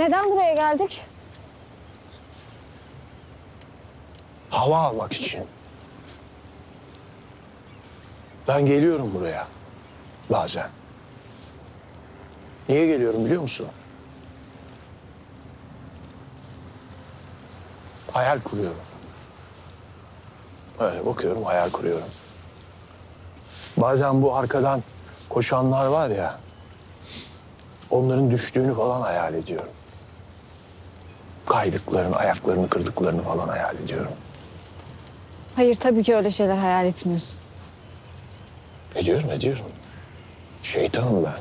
Neden buraya geldik? Hava almak için. Ben geliyorum buraya. Bazen. Niye geliyorum biliyor musun? Hayal kuruyorum. Öyle bakıyorum hayal kuruyorum. Bazen bu arkadan koşanlar var ya. Onların düştüğünü falan hayal ediyorum. Kaydıklarını, ayaklarını kırdıklarını falan hayal ediyorum. Hayır tabii ki öyle şeyler hayal etmiyorsun. Ediyorum, ediyorum. Şeytanım ben.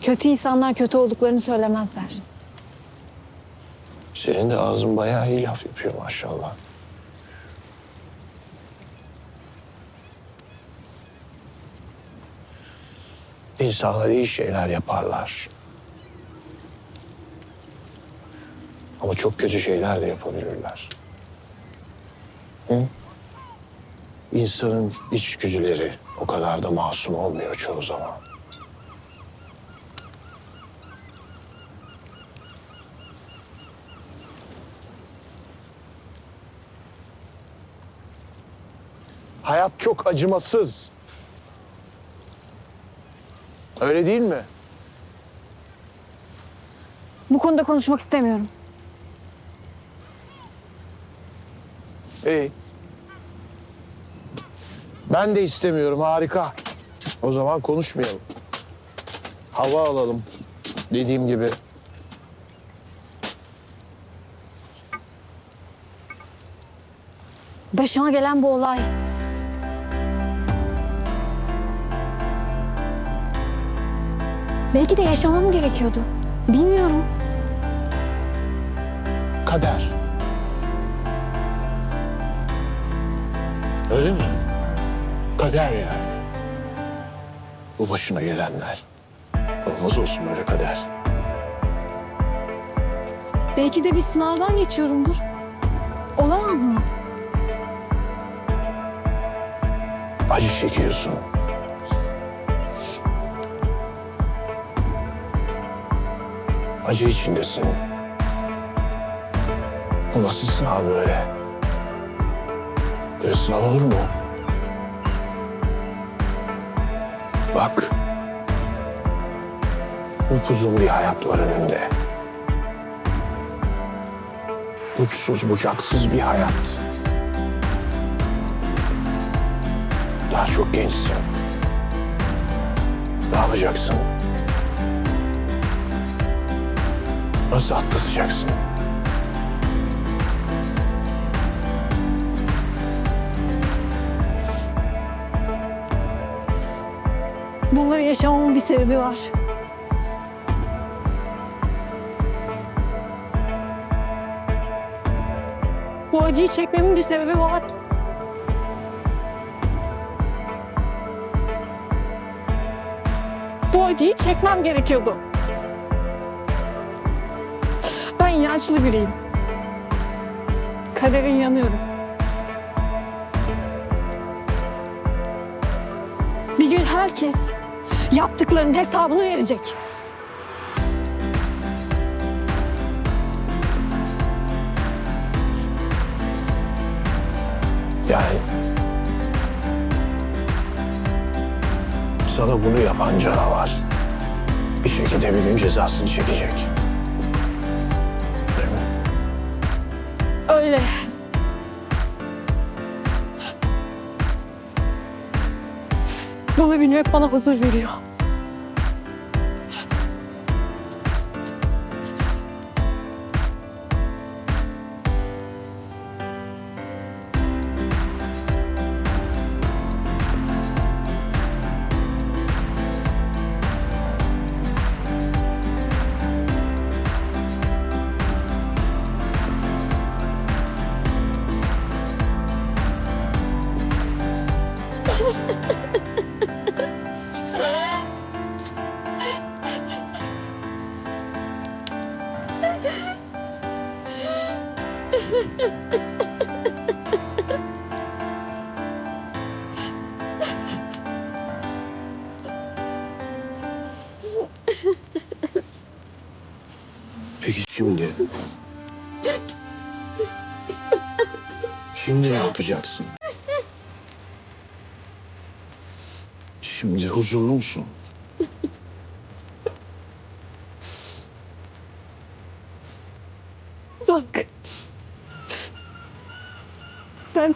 Kötü insanlar kötü olduklarını söylemezler. Senin de ağzın bayağı iyi laf yapıyor maşallah. İnsanlar iyi şeyler yaparlar. Ama çok kötü şeyler de yapabilirler. Hı? İnsanın içgüdüleri o kadar da masum olmuyor çoğu zaman. Hayat çok acımasız. Öyle değil mi? Bu konuda konuşmak istemiyorum. İyi. Ben de istemiyorum. Harika. O zaman konuşmayalım. Hava alalım. Dediğim gibi. Başıma gelen bu olay. Belki de yaşamam gerekiyordu. Bilmiyorum. Kader. Öyle mi? Kader yani. Bu başına gelenler. Olmaz olsun böyle kader. Belki de bir sınavdan geçiyorumdur. Olamaz mı? Acı çekiyorsun. Acı içindesin. Bu nasıl sınav böyle? Böyle olur mu? Bak. Upuzun bir hayat var önünde. Uçsuz bucaksız bir hayat. Daha çok gençsin. Ne yapacaksın? Nasıl atlatacaksın? Bunları yaşamamın bir sebebi var. Bu acıyı çekmemin bir sebebi var. Bu acıyı çekmem gerekiyordu. Ben inançlı biriyim. Kadere inanıyorum. Bir gün herkes yaptıklarının hesabını verecek. Yani... Sana bunu yapan canavar bir şekilde bir gün cezasını çekecek. Değil mi? Öyle. Bunu bilmek bana huzur veriyor. Peki şimdi? Şimdi ne yapacaksın? Şimdi huzurlu musun?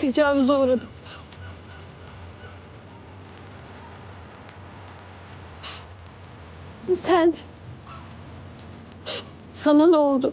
Tecavüze uğradım. Sen... Sana ne oldu?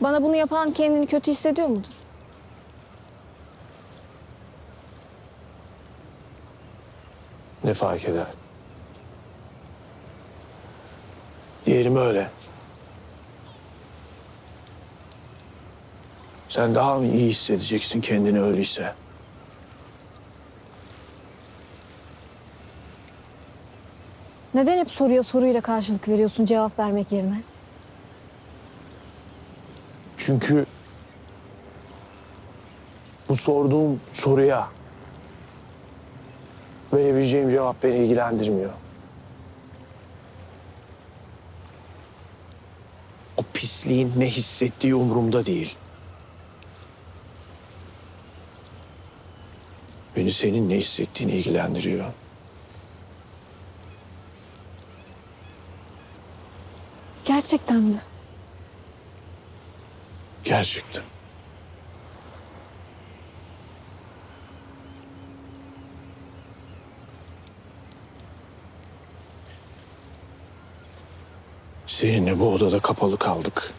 Bana bunu yapan kendini kötü hissediyor mudur? Ne fark eder? Diyelim öyle. Sen daha mı iyi hissedeceksin kendini öyleyse? Neden hep soruya soruyla karşılık veriyorsun cevap vermek yerine? Çünkü bu sorduğum soruya verebileceğim cevap beni ilgilendirmiyor. O pisliğin ne hissettiği umurumda değil. Beni senin ne hissettiğini ilgilendiriyor. Gerçekten mi? Gerçekten. Seninle bu odada kapalı kaldık.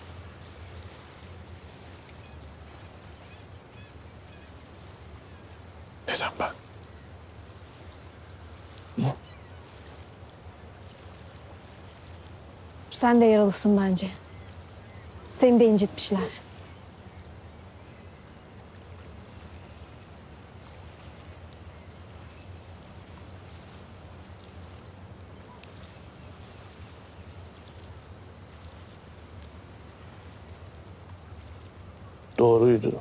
Neden ben? Sen de yaralısın bence. Seni de incitmişler. Doğruydu.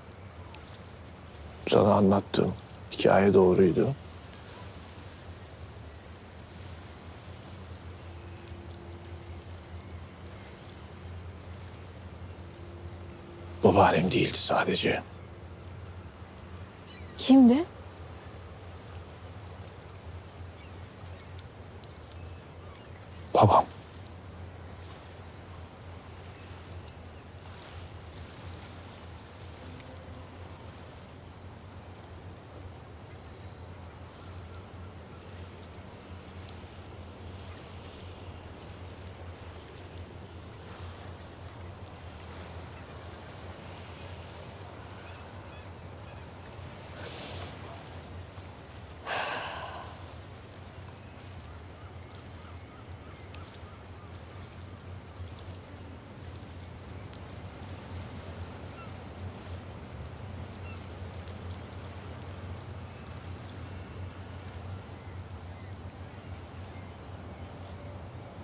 Sana anlattığım hikaye doğruydu. Babaannem değildi sadece. Kimdi?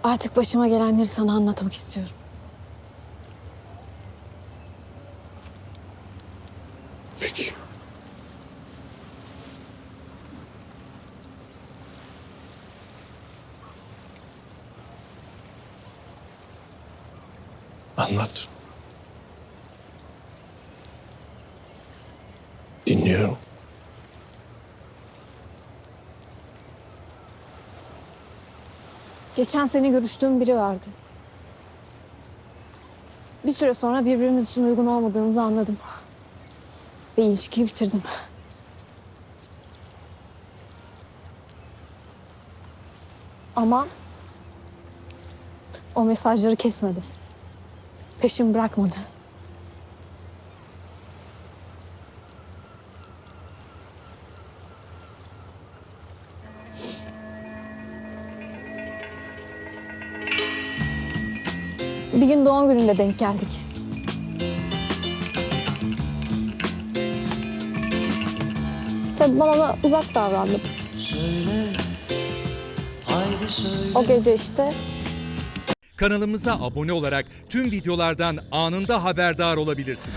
Artık başıma gelenleri sana anlatmak istiyorum. Peki. Anlat. Dinliyorum. Geçen sene görüştüğüm biri vardı. Bir süre sonra birbirimiz için uygun olmadığımızı anladım. Ve ilişkiyi bitirdim. Ama o mesajları kesmedi. Peşimi bırakmadı. Bir gün doğum gününde denk geldik. Tabii ben ona uzak davrandım. O gece işte Kanalımıza abone olarak tüm videolardan anında haberdar olabilirsiniz.